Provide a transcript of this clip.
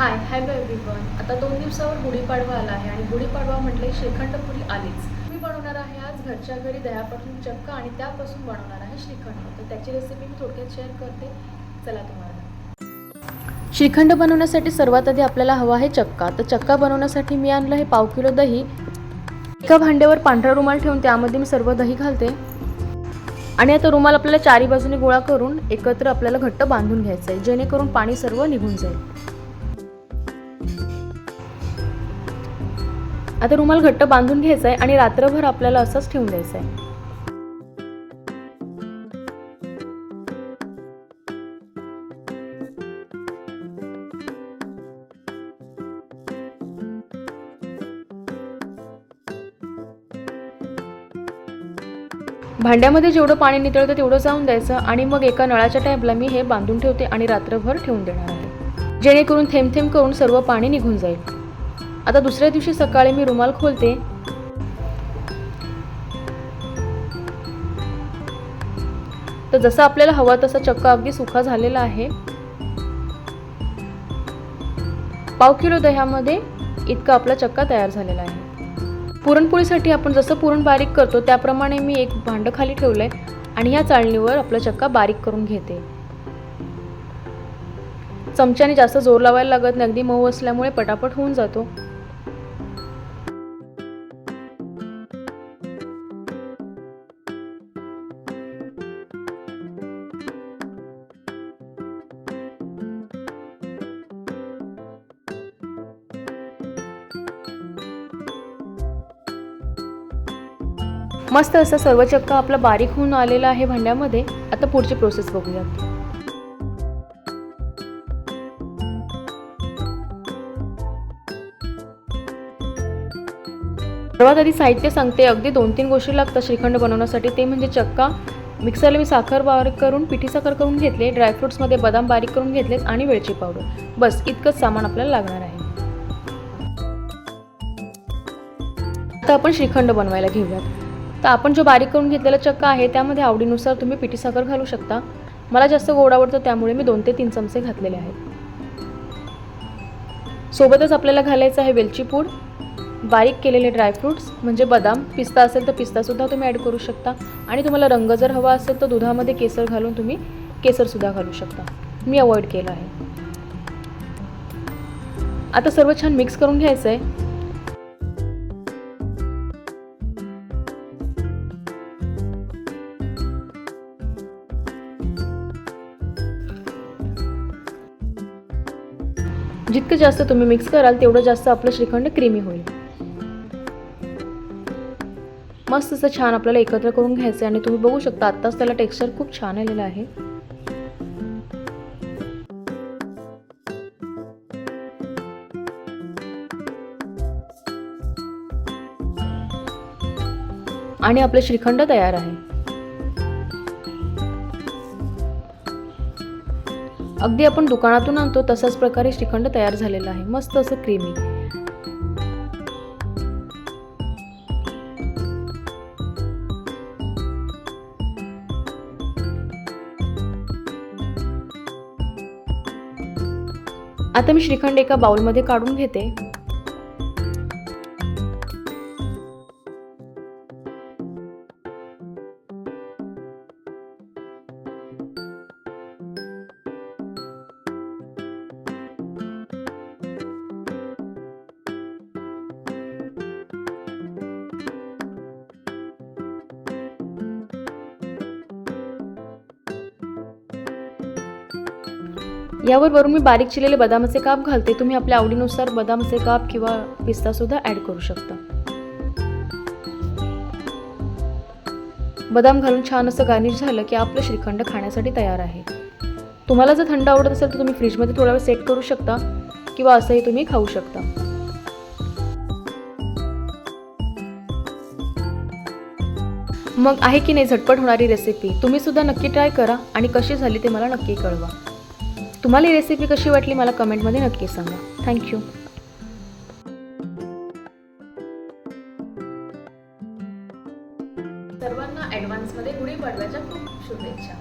Hi hello everyone आता दोन दिवसावर गुढीपाडवा आला आहे आणि गुढीपाडवा म्हटले श्रीखंडपुरी आलीच. मी बनवणार आहे आज घरच्या घरी दह्यापासून चक्का आणि त्यापासून बनवणार आहे श्रीखंड. तर त्याची रेसिपी मी थोडक्यात शेअर करते. चला तुम्हाला. श्रीखंड बनवण्यासाठी सर्वात आधी आपल्याला हवा आहे चक्का. तर चक्का बनवण्यासाठी मी आणलं हे पाव किलो दही. एका भांड्यावर पांढरा रुमाल ठेवून त्यामध्ये मी सर्व दही घालते. आणि आता रुमाल आपल्याला चारी बाजूने गोळा करून एकत्र आपल्याला घट्ट बांधून घ्यायचं आहे जेणेकरून पाणी सर्व निघून जाईल. आता रुमाल घट्ट बांधून घ्यायचा आहे आणि रात्रभर आपल्याला असंच ठेवून द्यायचं आहे भांड्यामध्ये जेवढं पाणी नितळतं तेवढं जाऊन द्यायचं आणि मग एका नळाच्या टॅबला मी हे बांधून ठेवते आणि रात्रभर ठेवून देणार आहे. जेणेकरून थेंब थेंब करून सर्व पाणी निघून जाईल. आता दुसऱ्या दिवशी सकाळी मी रुमाल खोलते. तर जसं आपल्याला हवा तसा चक्का अगदी सुखा झालेला आहे. पाव किलो दह्यामध्ये इतका आपला चक्का तयार झालेला आहे. पुरणपोळीसाठी आपण जसं पुरण बारीक करतो त्याप्रमाणे मी एक भांडं खाली ठेवलं आहे आणि ह्या चाळणीवर आपला चक्का बारीक करून घेते. चमच्याने जास्त जोर लावायला लागत नाही अगदी मऊ असल्यामुळे पटापट होऊन जातो. मस्त असं सर्व चक्का आपला बारीक होऊन आलेला आहे भांड्यामध्ये. आता पुढची प्रोसेस बघूयात. सर्वात आधी साहित्य सांगते. अगदी दोन तीन गोष्टी लागतात श्रीखंड बनवण्यासाठी. ते म्हणजे चक्का. मिक्सरला मी साखर बारीक करून पिठी साखर करून घेतले. ड्रायफ्रुट्समध्ये बदाम बारीक करून घेतलेत आणि वेलची पावडर. बस इतकंच सामान आपल्याला लागणार आहे. आता आपण श्रीखंड बनवायला घेऊयात. तर आपण जो बारीक करून घेतलेला चक्का आहे त्यामध्ये आवडीनुसार तुम्ही पिठी साखर घालू शकता. मला जास्त गोड आवडतं त्यामुळे मी दोन ते तीन चमचे घातलेले आहेत. सोबतच आपल्याला घालायचं आहे वेलची पूड बारीक केलेले ड्रायफ्रूट्स म्हणजे बदाम पिस्ता असेल तर पिस्तासुद्धा तुम्ही ॲड करू शकता. आणि तुम्हाला रंग जर हवा असेल तर दुधामध्ये केसर घालून तुम्ही केसरसुद्धा घालू शकता. मी अवॉइड केलं आहे. आता सर्व छान मिक्स करून घ्यायचं आहे जितकं जास्त तुम्ही मिक्स कराल तेवढं जास्त आपलं श्रीखंड क्रीमी होईल. मस्त असं छान आपल्याला एकत्र करून घ्यायचं आहे आणि तुम्ही बघू शकता आत्ताच त्याला टेक्स्चर खूप छान आलेलं आहे. आणि आपले श्रीखंड तयार आहे. अगदी आपण दुकानातून आणतो तसाच प्रकारे श्रीखंड तयार झालेला आहे. मस्त असं क्रीमी आता मी श्रीखंड एका बाउलमध्ये काढून घेते. यावर वरून मी बारीक चिरलेले बदामाचे काप घालते. तुम्ही आपल्या आवडीनुसार बदामाचे काप किंवा पिस्ता सुद्धा ऍड करू शकता. बदाम घालून छान असं गार्निश झालं की आपलं श्रीखंड खाण्यासाठी तयार आहे. तुम्हाला जर थंड आवडत असेल तर तुम्ही फ्रीजमध्ये थोडा वेळ सेट करू शकता किंवा असंही तुम्ही खाऊ शकता. मग आहे की नाही झटपट होणारी रेसिपी तुम्ही सुद्धा नक्की ट्राय करा आणि कशी झाली ते मला नक्की कळवा. तुम्हाला ही रेसिपी कशी वाटली मला कमेंटमध्ये नक्की सांगा. थँक्यू सर्वांना ॲडव्हान्समध्ये गुढीपाडव्याच्या खूप शुभेच्छा.